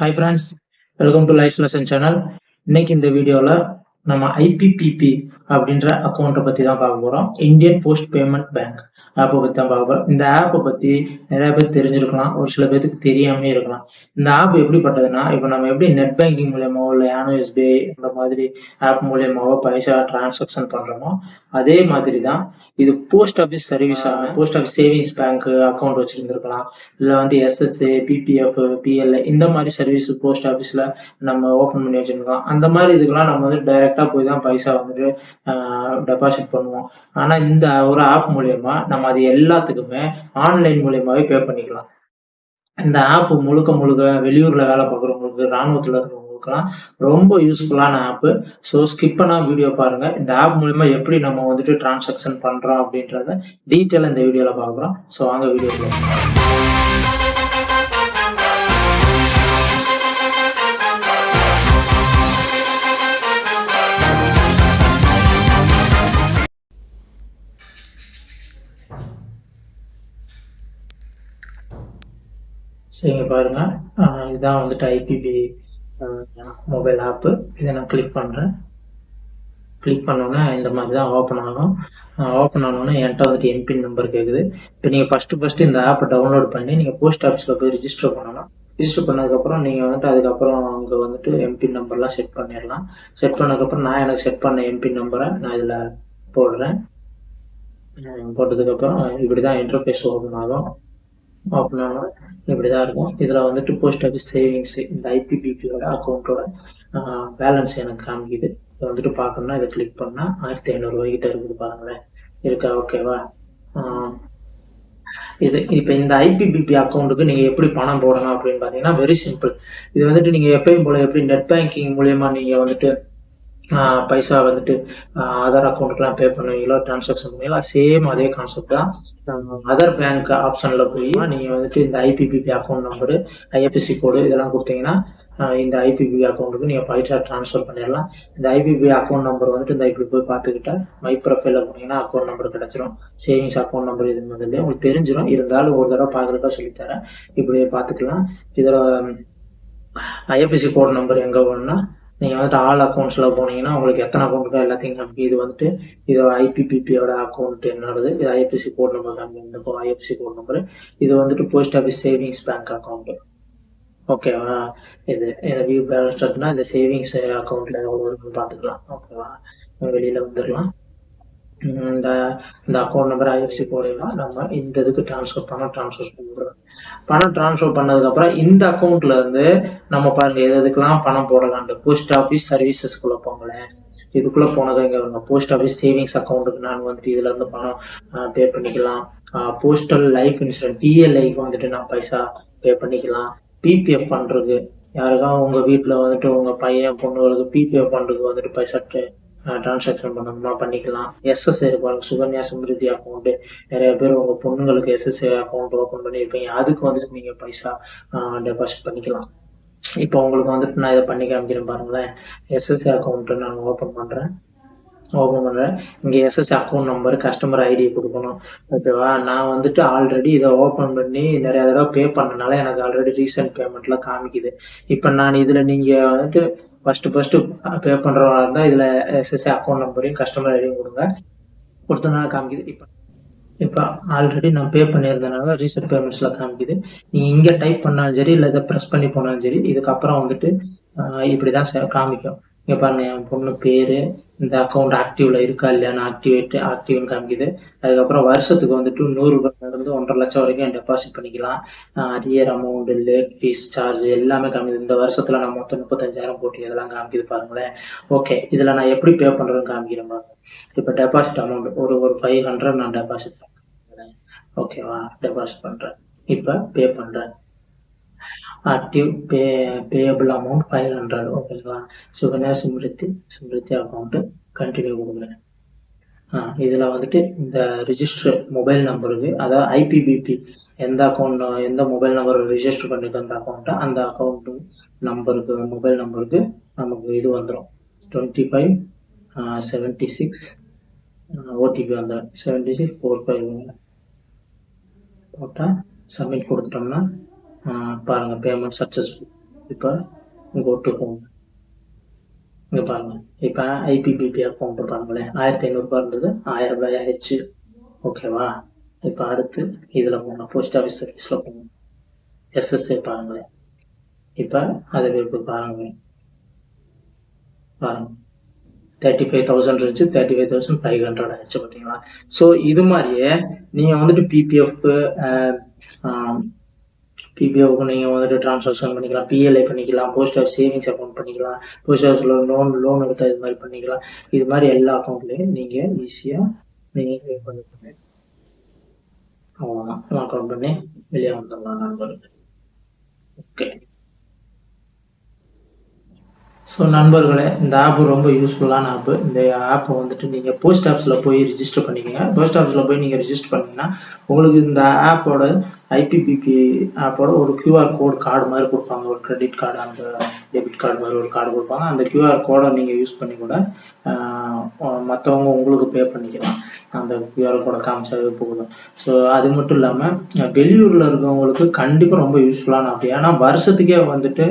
Hi friends welcome to life lesson channel இன்னைக்கு இந்த வீடியோவில் நம்ம ஐபிபிபி அப்படின்ற அக்கௌண்ட்டை பற்றி தான் பார்க்க போகிறோம் இந்தியன் போஸ்ட் பேமெண்ட் பேங்க் ஆப்பை பற்றி தான் பார்க்க போகிறோம் இந்த ஆப்பை பற்றி நிறைய பேர் தெரிஞ்சிருக்கலாம். ஒரு சில பேருக்கு தெரியாமே இருக்கலாம். இந்த ஆப் எப்படிப்பட்டதுன்னா இப்போ நம்ம எப்படி நெட் பேங்கிங் மூலியமாவோ இல்லை யானோ எஸ்பிஐ இந்த மாதிரி ஆப் மூலியமாவோ பைசா டிரான்சாக்ஷன் பண்ணுறோமோ அதே மாதிரி தான் இது post office service post office savings bank account வச்சிருந்துருக்கலாம். இல்லை வந்து எஸ்எஸ்ஏ பிபிஎஃப் பிஎல்ஐ இந்த மாதிரி சர்வீஸ் போஸ்ட் ஆஃபீஸில் நம்ம ஓப்பன் பண்ணி வச்சிருக்கோம் அந்த மாதிரி இதுக்கெல்லாம் நம்ம வந்து டைரெக்டாக போய் தான் பைசா வந்துட்டு டெபாசிட் பண்ணுவோம். ஆனால் இந்த ஒரு ஆப் மூலயமா நம்ம அது எல்லாத்துக்குமே ஆன்லைன் மூலியமாவே பே பண்ணிக்கலாம். இந்த ஆப் முழுக்க முழுக்க வெளியூர்ல வேலை பார்க்குறவங்களுக்கு ராணுவத்தில் இருக்கிறவங்களுக்குலாம் ரொம்ப யூஸ்ஃபுல்லான ஆப் ஸோ ஸ்கிப் பண்ணா வீடியோ பாருங்க. இந்த ஆப் மூலியமா எப்படி நம்ம வந்துட்டு டிரான்சாக்ஷன் பண்றோம் அப்படின்றத டீட்டெயில் இந்த வீடியோல பார்க்குறோம். ஸோ வாங்க வீடியோ சரிங்க பாருங்க. இதுதான் வந்துட்டு ஐபிபி மொபைல் ஆப்பு இதை நான் கிளிக் பண்ணுறேன் கிளிக் பண்ணோன்னே இந்த மாதிரி தான் ஓப்பன் ஆகும். ஓப்பன் ஆனோடனே என்கிட்ட வந்துட்டு எம்பின் நம்பர் கேட்குது இப்போ நீங்கள் ஃபஸ்ட்டு ஃபஸ்ட்டு இந்த ஆப்பை டவுன்லோட் பண்ணி நீங்கள் போஸ்ட் ஆஃபீஸில் போய் ரிஜிஸ்டர் பண்ணணும். ரிஜிஸ்டர் பண்ணதுக்கப்புறம் நீங்கள் வந்துட்டு அதுக்கப்புறம் அங்கே வந்துட்டு எம்பின் நம்பர்லாம் செட் பண்ணிடலாம். செட் பண்ணதுக்கப்புறம் நான் எனக்கு செட் பண்ண எம்பின் நம்பரை நான் இதில் போடுறேன். போட்டதுக்கப்புறம் இப்படி தான் இன்டர்ஃபேஸ் ஓப்பன் ஆகும். ஓப்பன் இப்படி தான் இருக்கும். இதில் வந்துட்டு போஸ்ட் ஆஃபீஸ் சேவிங்ஸ் இந்த ஐபிபிபியோட அக்கௌண்ட்டோட பேலன்ஸ் எனக்கு காமிக்குது. இதை வந்துட்டு பார்க்கணும்னா இதை கிளிக் பண்ணால் ஆயிரத்தி ஐநூறுரூவாய்க்கிட்ட இருக்குது பாருங்களேன். இருக்கா ஓகேவா இது இப்போ இந்த ஐபிபிபி அக்கௌண்ட்டுக்கு நீங்கள் எப்படி பணம் போடணும் அப்படின்னு பார்த்தீங்கன்னா வெரி சிம்பிள் இது வந்துட்டு நீங்கள் எப்பயும் போல எப்படி நெட் பேங்கிங் மூலயமா நீங்கள் வந்துட்டு பைசா வந்துட்டு ஆதார் அக்கௌண்ட்டுக்குலாம் பே பண்ணுவீங்களோ டிரான்சாக்ஷன் பண்ணுவீங்களோ சேம் அதே கான்செப்ட் தான். அதர் பேங்க் ஆப்ஷன்ல போய் நீங்க வந்துட்டு இந்த IPPB account number IFSC code இதெல்லாம் கொடுத்தீங்கன்னா இந்த ஐபிபி அக்கௌண்ட்டுக்கு நீங்க பைசா ட்ரான்ஸ்ஃபர் பண்ணிடலாம். இந்த ஐபிபி அக்கௌண்ட் நம்பர் வந்துட்டு இந்த இப்படி போய் பார்த்துக்கிட்டா மை ப்ரொஃபைல போனீங்கன்னா அக்கௌண்ட் நம்பர் கிடைச்சிரும். சேவிங்ஸ் அக்கௌண்ட் நம்பர் இது முதல்ல உங்களுக்கு தெரிஞ்சிடும் இருந்தாலும் ஒரு தடவை பார்க்குறதா சொல்லித்தரேன். இப்படியே பார்த்துக்கலாம். இதில் ஐஎஃப்எஸ்சி கோட் நம்பர் எங்கே வேணும்னா நீங்கள் வந்துட்டு ஆல் அக்கௌண்ட்ஸில் போனீங்கன்னா உங்களுக்கு எத்தனை அக்கௌண்ட் இருக்கோ எல்லாத்தையும் காமிக்கும் இது வந்துட்டு இது ஐபிபிபியோட அக்கௌண்ட் என்னோடது இது ஐஎஃப்எஸ்சி கோட் நம்பர் காமிக்கும் இந்த ஐஎஃப்சி கோட் நம்பர் இது வந்துட்டு post office savings bank account ஓகேவா இது இந்த வியூ பேலன்ஸ்னா இந்த சேவிங்ஸ் அக்கௌண்ட்டில் எவ்வளோ இருக்குன்னு பார்த்துக்கலாம். ஓகேவா வெளியில் வந்துடலாம். இந்த இந்த அக்கௌண்ட் நம்பர் ஐஎஃப்சி போடலாம் நம்ம இந்த இதுக்கு ட்ரான்ஸ்ஃபர் பண்ண ட்ரான்ஸ்ஃபர் பண்ணுறோம் பணம் டிரான்ஸ்ஃபர் பண்ணதுக்கப்புறம் இந்த அக்கௌண்ட்ல இருந்து நம்ம பாருங்க எது எதுக்கெல்லாம் பணம் போடலாம் போஸ்ட் ஆஃபீஸ் சர்வீசஸ்க்குள்ள போங்களேன். இதுக்குள்ள போனது இங்க போஸ்ட் ஆஃபீஸ் சேவிங்ஸ் அக்கௌண்ட்டுக்கு நான் வந்துட்டு இதுல இருந்து பணம் பே பண்ணிக்கலாம். போஸ்டல் லைஃப் இன்சூரன்ஸ் பிஎல்ஐக்கு வந்துட்டு நான் பைசா பே பண்ணிக்கலாம். பிபிஎஃப் பண்றது யாருக்கா உங்க வீட்டுல வந்துட்டு உங்க பையன் பொண்ணுகளுக்கு பிபிஎஃப் பண்றதுக்கு வந்துட்டு பைசா டிரான்சாக்ஷன் பண்ணணும்னா பண்ணிக்கலாம். எஸ்எஸ் இருப்பாங்க சுகன்யா சமிருதி அக்கௌண்ட் நிறைய பேர் உங்க பொண்ணுங்களுக்கு எஸ்எஸ்ஐ அக்கௌண்ட் ஓப்பன் பண்ணியிருப்பீங்க. அதுக்கு வந்துட்டு நீங்க பைசா டெபாசிட் பண்ணிக்கலாம். இப்போ உங்களுக்கு வந்துட்டு நான் இதை பண்ணி காமிக்கிறேன் பாருங்களேன். எஸ்எஸ்சி அக்கௌண்ட் நான் ஓப்பன் பண்றேன். ஓப்பன் பண்ணுறேன் இங்கே SSI account number customer ID கொடுக்கணும். ஓகேவா? நான் வந்துட்டு ஆல்ரெடி இதை ஓப்பன் பண்ணி நிறைய தடவை பே பண்ணனால எனக்கு ஆல்ரெடி ரீசன்ட் பேமெண்ட்லாம் காமிக்குது. இப்போ நான் இதில் நீங்கள் வந்துட்டு ஃபர்ஸ்ட் ஃபர்ஸ்ட் பே பண்றவங்க இருந்தா இதுல எஸ்எஸ்ஐ அக்கௌண்ட் நம்பரையும் கஸ்டமர் ஐடியும் கொடுங்க. கொடுத்தனால காமிக்குது. இப்போ இப்போ ஆல்ரெடி நான் பே பண்ணியிருந்தனால ரீசெட் பேமெண்ட்ஸ்ல காமிக்குது. நீங்க இங்க டைப் பண்ணாலும் சரி இல்லை இதை ப்ரெஸ் பண்ணி போனாலும் சரி இதுக்கப்புறம் வந்துட்டு இப்படிதான் காமிக்கும். இங்க பாருங்க என் பொண்ணு பேரு இந்த அக்கௌண்ட் ஆக்டிவ்ல இருக்கா இல்லையான்னு ஆக்டிவேட் ஆக்டிவ்னு காமிக்குது. அதுக்கப்புறம் வருஷத்துக்கு வந்துட்டு நூறு ரூபாயில இருந்து ஒன்றரை லட்சம் வரைக்கும் டெபாசிட் பண்ணிக்கலாம். Arrear amount late fee charge எல்லாமே காமிக்குது. இந்த வருஷத்துல நான் மொத்தம் முப்பத்தஞ்சாயிரம் போட்டு இதெல்லாம் காமிக்குது பாருங்களேன். ஓகே இதுல நான் எப்படி பே பண்றேன்னு காமிக்கிறேன் பாருங்க. இப்போ டெபாசிட் அமௌண்ட் ஒரு ஒரு ஃபைவ் ஹண்ட்ரட் நான் டெபாசிட் பண்றேன். ஓகேவா டெபாசிட் பண்றேன். இப்போ பே பண்றேன். Active pay payable amount five hundred ஓகேங்களா சுகன்யா சிம்ருத்தி சிம்ருத்தி அக்கௌண்ட்டு கண்டினியூ கொடுக்குறேன். ஆ இதில் வந்துட்டு இந்த ரிஜிஸ்டர் மொபைல் நம்பருக்கு அதாவது ஐபிபிபி எந்த அக்கௌண்ட் எந்த மொபைல் நம்பர் ரிஜிஸ்டர் பண்ணிட்டு அந்த அக்கௌண்ட்டை அந்த அக்கௌண்ட் நம்பருக்கு மொபைல் நம்பருக்கு நமக்கு இது வந்துடும் twenty five seventy six OTP வந்துடும் செவன்ட்டி சிக்ஸ் ஃபோர் ஃபைவ் போட்டால் சப்மிட் கொடுத்துட்டோம்னா ஆஹ் பாருங்க பேமெண்ட் சக்ஸஸ்ஃபுல் இப்போ go to home இங்க பாருங்க. இப்போ ஐபிபிபி அக்கௌண்ட் பாருங்களேன் ஆயிரத்தி ஐநூறுபா இருந்தது. ஆயிரம் ரூபாய் ஆயிடுச்சு. ஓகேவா இப்போ அடுத்து இதுல போங்க. போஸ்ட் ஆஃபீஸ் சர்வீஸ்ல போங்க. எஸ்எஸ்ஏ பாருங்களேன். இப்போ அது இப்போ பாருங்க. பாருங்க. தேர்ட்டி ஃபைவ் தௌசண்ட் இருந்துச்சு. Thirty five thousand five hundred ஆயிடுச்சு பார்த்தீங்களா ஸோ இது மாதிரியே நீங்கள் வந்துட்டு பிபிஎஃப் பிபிஎஃப்க்கு நீங்கள் வந்துட்டு ட்ரான்ஸாக்ஷன் பண்ணிக்கலாம். பிஎல்ஐ பண்ணிக்கலாம். போஸ்ட் ஆஃபீஸ் சேவிங்ஸ் அக்கௌண்ட் பண்ணிக்கலாம். போஸ்ட் ஆஃபீஸில் லோன் லோன் எடுத்தால் இது மாதிரி பண்ணிக்கலாம். இது மாதிரி எல்லா அக்கௌண்ட்லையும் நீங்கள் ஈஸியாக நீங்கள் க்ரியேட் பண்ணிக்கோங்க அவ்வளோதான் லாக் அவுட் பண்ணி வெளியே வந்துடலாம் நண்பர்கள். ஓகே ஸோ நண்பர்களே இந்த ஆப் ரொம்ப யூஸ்ஃபுல்லான ஆப் இந்த ஆப்பை வந்துட்டு நீங்கள் போஸ்ட் ஆஃபீஸில் போய் ரிஜிஸ்டர் பண்ணிக்கோங்க. போஸ்ட் ஆஃபீஸில் போய் நீங்கள் ரிஜிஸ்டர் பண்ணீங்கன்னா உங்களுக்கு இந்த ஆப்போட ஐபிபிபி ஆப்போட ஒரு கியூஆர் கோட் கார்டு மாதிரி கொடுப்பாங்க. ஒரு கிரெடிட் கார்டு அந்த டெபிட் கார்டு மாதிரி ஒரு கார்டு கொடுப்பாங்க. அந்த கியூஆர் கோடை நீங்கள் யூஸ் பண்ணி கூட மற்றவங்க உங்களுக்கு பே பண்ணிக்கலாம். அந்த கியூஆர் கோடை காமிச்சாவே போதும். ஸோ அது மட்டும் இல்லாமல் வெளியூரில் இருக்கவங்களுக்கு கண்டிப்பாக ரொம்ப யூஸ்ஃபுல்லான ஆப் ஏன்னா வருஷத்துக்கே வந்துட்டு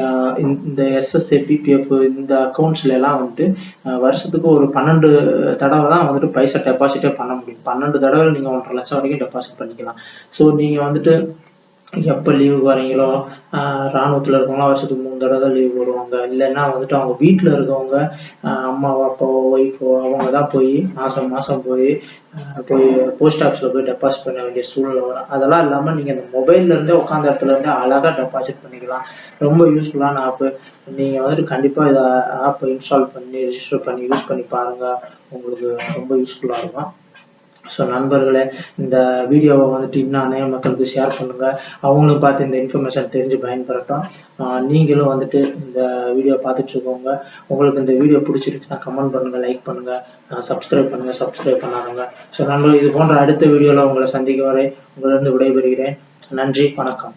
ஆஹ் இந்த எஸ்எஸ்ஏ பிபிஎஃப் இந்த அக்கௌண்ட்ஸ்ல எல்லாம் வந்துட்டு வருஷத்துக்கு ஒரு பன்னெண்டு தடவை தான் வந்துட்டு பைசா டெபாசிட்டே பண்ண முடியும். பன்னெண்டு தடவை நீங்கள் ஒன்றரை லட்சம் வரைக்கும் டெபாசிட் பண்ணிக்கலாம். ஸோ நீங்கள் வந்துட்டு எப்போ லீவு வரீங்களோ இராணுவத்தில் ராணுவத்தில் இருக்கவங்களாம் வருஷத்துக்கு மூணு தடவை தான் லீவு வருவாங்க. இல்லைன்னா வந்துட்டு அவங்க வீட்டில் இருக்கவங்க அம்மாவோ அப்பாவோ ஒய்ஃபோ அவங்க தான் போய் மாதம் மாதம் போய் போய் போஸ்ட் ஆஃபீஸில் போய் டெபாசிட் பண்ண வேண்டிய சூழ்நிலை வரும். அதெல்லாம் இல்லாமல் நீங்கள் இந்த மொபைல்ல இருந்தே உட்காந்த இடத்துல இருந்தே அழகாக டெபாசிட் பண்ணிக்கலாம். ரொம்ப யூஸ்ஃபுல்லான ஆப்பு நீங்கள் வந்துட்டு கண்டிப்பாக இதை ஆப்பை இன்ஸ்டால் பண்ணி ரிஜிஸ்டர் பண்ணி யூஸ் பண்ணி பாருங்கள் உங்களுக்கு ரொம்ப யூஸ்ஃபுல்லாக இருக்கும். ஸோ நண்பர்களே இந்த வீடியோவை வந்துட்டு இன்னும் அநேக மக்களுக்கு ஷேர் பண்ணுங்க. அவங்களும் பார்த்து இந்த இன்ஃபர்மேஷன் தெரிஞ்சு பயன்பெறட்டும். நீங்களும் வந்துட்டு இந்த வீடியோ பார்த்துட்டு இருக்கவங்க உங்களுக்கு இந்த வீடியோ பிடிச்சிருச்சுன்னா கமெண்ட் பண்ணுங்க லைக் பண்ணுங்க. சப்ஸ்கிரைப் பண்ணுங்க சப்ஸ்கிரைப் பண்ணாதுங்க ஸோ நண்பர்கள் இது போன்ற அடுத்த வீடியோவில் உங்களை சந்திக்க வரை உங்களிருந்து விடைபெறுகிறேன். நன்றி வணக்கம்.